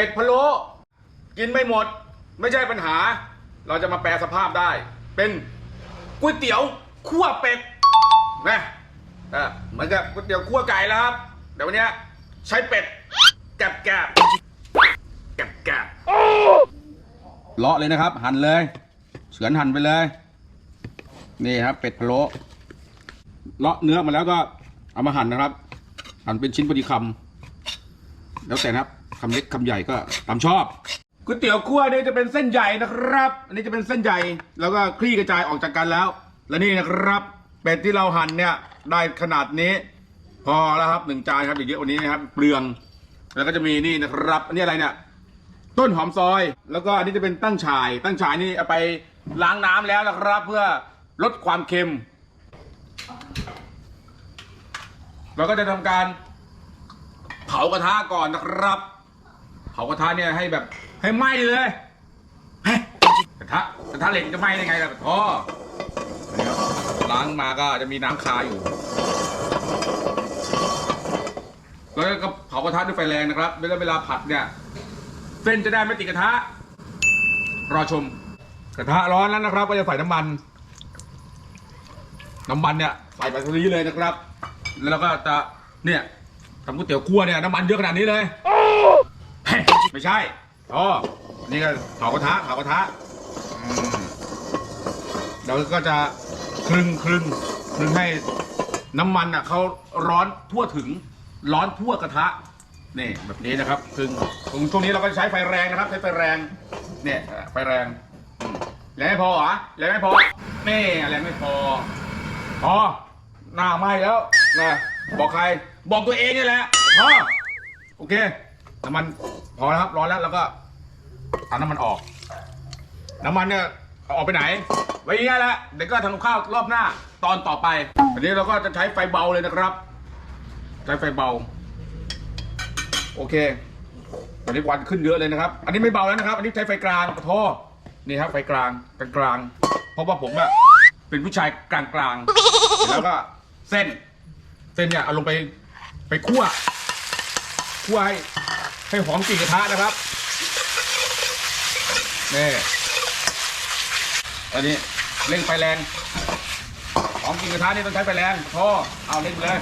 เป็ดพะโล้กินไม่หมด ไม่ใช่ปัญหา เราจะมาแปลสภาพได้ เป็นก๋วยเตี๋ยวคั่วเป็ดนะเออเหมือนกับก๋วยเตี๋ยวคั่วไก่แล้วครับแต่วันนี้ใช้เป็ดแกบแกบแกบแกบเลาะเลยนะครับ หั่นเลย เฉือนหั่นไปเลย นี่ครับ เป็ดพะโล้เลาะเนื้อมาแล้วก็เอามาหั่นนะครับ หั่นเป็นชิ้นพอดีคำแล้วแต่นะครับ คำเล็กคำใหญ่ก็ตามชอบก๋วยเตี๋ยวคั่วนี่จะเป็นเส้นใหญ่นะครับ อันนี้จะเป็นเส้นใหญ่ แล้วก็คลี่กระจายออกจากกันแล้ว และนี่นะครับเป็ดที่เราหั่นเนี่ยได้ขนาดนี้ พอแล้วครับหนึ่งจานครับอย่างเยอะกวันนี้นะครับเปลือง แล้วก็จะมีนี่นะครับ อันนี้อะไรเนี่ยต้นหอมซอย แล้วก็อันนี้จะเป็นตั้งฉาย ตั้งฉายนี่เอาไปล้างน้ำแล้วนะครับ เพื่อลดความเค็มเราก็จะทำการเผากระทะก่อนนะครับ เผากระทะเนี่ยให้แบบให้ไหม้เลยกระทะกระทะเหล็กจะไหม้ได้ไงล่ะท่อล้างมาก็จะมีน้ำคาอยู่แล้วก็เผากระทะด้วยไฟแรงนะครับเวลาเวลาผัดเนี่ยเส้นจะได้ไม่ติดกระทะ รอชม กระทะร้อนแล้วนะครับ ก็จะใส่น้ำมัน น้ำมันเนี่ยใส่ไปตรงนี้เลยนะครับ แล้วเราก็จะเนี่ยทำก๋วยเตี๋ยวคั่วเนี่ยน้ำมันเยอะขนาดนี้เลย ไม่ใช่อ๋อนี่ก็เผากระทะเผากระทะอืมเราก็จะคลึงคลึงคลึงให้น้ำมันอะเขาร้อนทั่วถึง ร้อนทั่วกระทะนี่แบบนี้นะครับคลึงตรงช่วงนี้เราก็จะใช้ไฟแรงนะครับ ใช้ไฟแรง เนี่ยไฟแรงอืมแรงไม่พอเหรอแรงไม่พอนี่แรงไม่พอพอหน้าไหม้แล้วนะบอกใครบอกตัวเองนี่แหละพอโอเค น้ำมันพอแล้วครับร้อนแล้วแล้วก็เอาน้ำมันออก น้ำมันเนี่ยเอาออกไปไหน ไว้อย่างนี้แหละเดี๋ยวก็ทำกับข้าวรอบหน้าตอนต่อไป อันนี้เราก็จะใช้ไฟเบาเลยนะครับ ใช้ไฟเบา โอเค ตอนนี้ควันขึ้นเยอะเลยนะครับ อันนี้ไม่เบาแล้วนะครับ อันนี้ใช้ไฟกลางขอโทษนี่ครับไฟกลางกลางกลางเพราะว่าผมอะเป็นผู้ชายกลางกลางแล้วก็เส้น เส้นเนี่ยเอาลงไปไปคั่วคั่วให้ ให้หอมกลิ่นกระทะนะครับนี่อันนี้เร่งไฟแรงหอมกลิ่นกระทะนี่ต้องใช้ไฟแรงโทษเอาเร่งเลย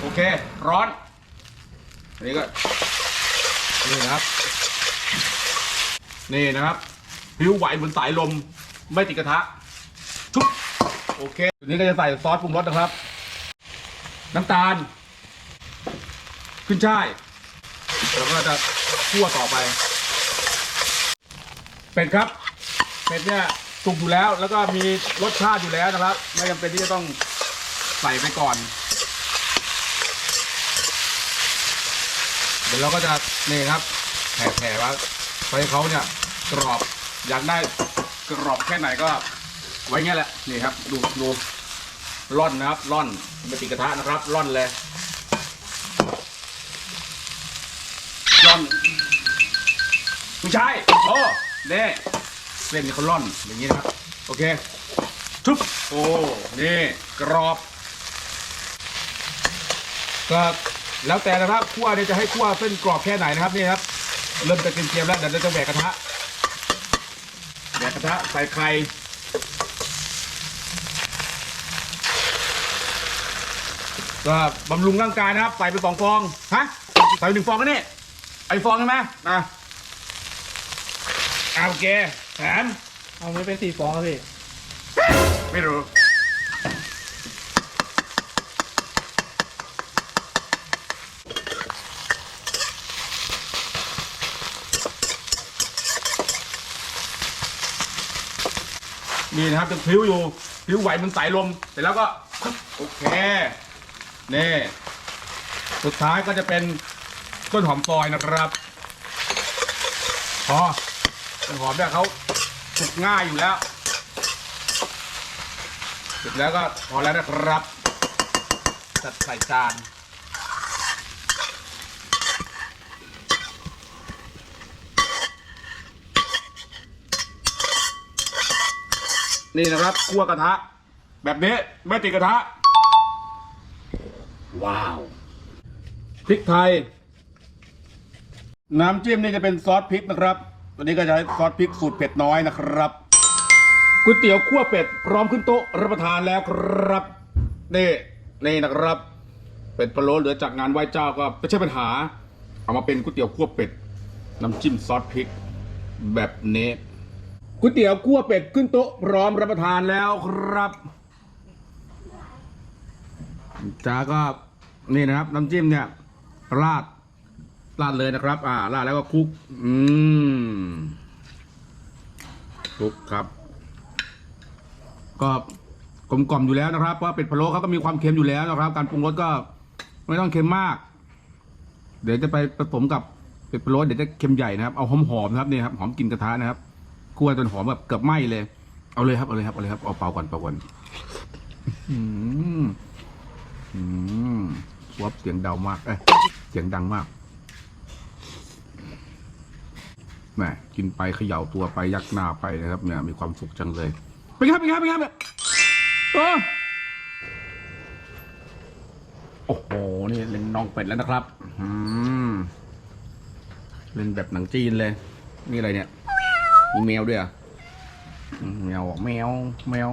โอเค ร้อนอันนี้ก็นี่นะครับ นี่นะครับผิวไหวเหมือนสายลมไม่ติดกระทะชุบโอเคทีนี้ก็จะใส่ซอสปรุงรสนะครับ น้ำตาล ขึ้นช่ายแล้วก็จะคั่วต่อไป เป็ดครับ เป็ดเนี่ยสุกอยู่แล้ว แล้วก็มีรสชาติอยู่แล้วนะครับ ไม่จำเป็นที่จะต้องใส่ไปก่อน เดี๋ยวเราก็จะนี่ครับแผ่แผ่ว่าไฟเขาเนี่ยกรอบอยากได้กรอบแค่ไหนก็ไว้เงี้ยแหละนี่ครับ ดูดู ร่อนนะครับร่อนไม่ติดกระทะนะครับร่อนเลยร่อนไม่ใช่โอ้เน่เส้นเขาร่อนอย่างนี้นะครับโอเคทุบโอ้นี่กรอบก็แล้วแต่นะครับคั่วเนี่ยจะให้คั่วเส้นกรอบแค่ไหนนะครับนี่ครับ เริ่มจะเกรียมๆแล้วเดี๋ยวเราจะแหวกกระทะแหวกกระทะใส่ไข่ ก็บำรุงร่างกายนะครับใส่ไปสองฟองฮะใส่ไปหนึ่งฟองก็นี่ไอฟองใช่ไหมนะอ่าโอเคแถมเอาไม่เป็นสี่ฟองแล้วพี่ไม่รู้นี่นะครับจะพลิ้วอยู่พลิ้วไหวเหมันสายลมเสร็จแล้วก็ โอเค นี่สุดท้ายก็จะเป็นต้นหอมซอยนะครับพอต้นหอมเนี่ยเขาสุกง่ายอยู่แล้วเสร็จแล้วก็พอแล้วนะครับ จัดใส่จานนี่นะครับคั่วกระทะ แบบนี้ไม่ติดกระทะ ว้าวพริกไทย น้ำจิ้มนี่จะเป็นซอสพริกนะครับตัวนี้ก็จะใช้ซอสพริกสูตรเผ็ดน้อยนะครับก๋วยเตี๋ยวคั่วเป็ดพร้อมขึ้นโต๊ะรับประทานแล้วครับนี่นี่นะครับ เป็ดพะโล้เหลือจากงานไหว้เจ้าก็ไม่ใช่ปัญหา เอามาเป็นก๋วยเตี๋ยวคั่วเป็ดน้ำจิ้มซอสพริก แบบนี้ก๋วยเตี๋ยวคั่วเป็ดขึ้นโต๊ะพร้อมรับประทานแล้วครับจ้าก็ นี่นะครับ น้ำจิ้มเนี่ย ราด ราดเลยนะครับ อ่า ราดแล้วก็คลุก อืมคลุกครับก็กลมกล่อมอยู่แล้วนะครับเพราะว่าเป็ดพะโล้เขาก็มีความเค็มอยู่แล้วนะครับ การปรุงรสก็ไม่ต้องเค็มมาก เดี๋ยวจะไปผสมกับเป็ดพะโล้เดี๋ยวจะเค็มใหญ่นะครับเอาหอมหอมๆนะครับนี่ครับหอมกลิ่นกระทะนะครับคั่วจนหอมแบบเกือบไหม้เลย เอาเลยครับเอาเลยครับเอาเลยครับเอาเปล่าก่อนเปล่าก่อนอืมอืม วับเสียงเดามาก เอ้ยเสียงดังมากแหมกินไปเขย่าตัวไปยักหน้าไปนะครับเนี่ยมีความสุขจังเลยไปครับไปครับไปครับเออโอ้โหนี่เล่นน้องเป็ดแล้วนะครับอืมเล่นแบบหนังจีนเลย นี่อะไรเนี่ยมีแมวด้วยอะแมวแมวแมว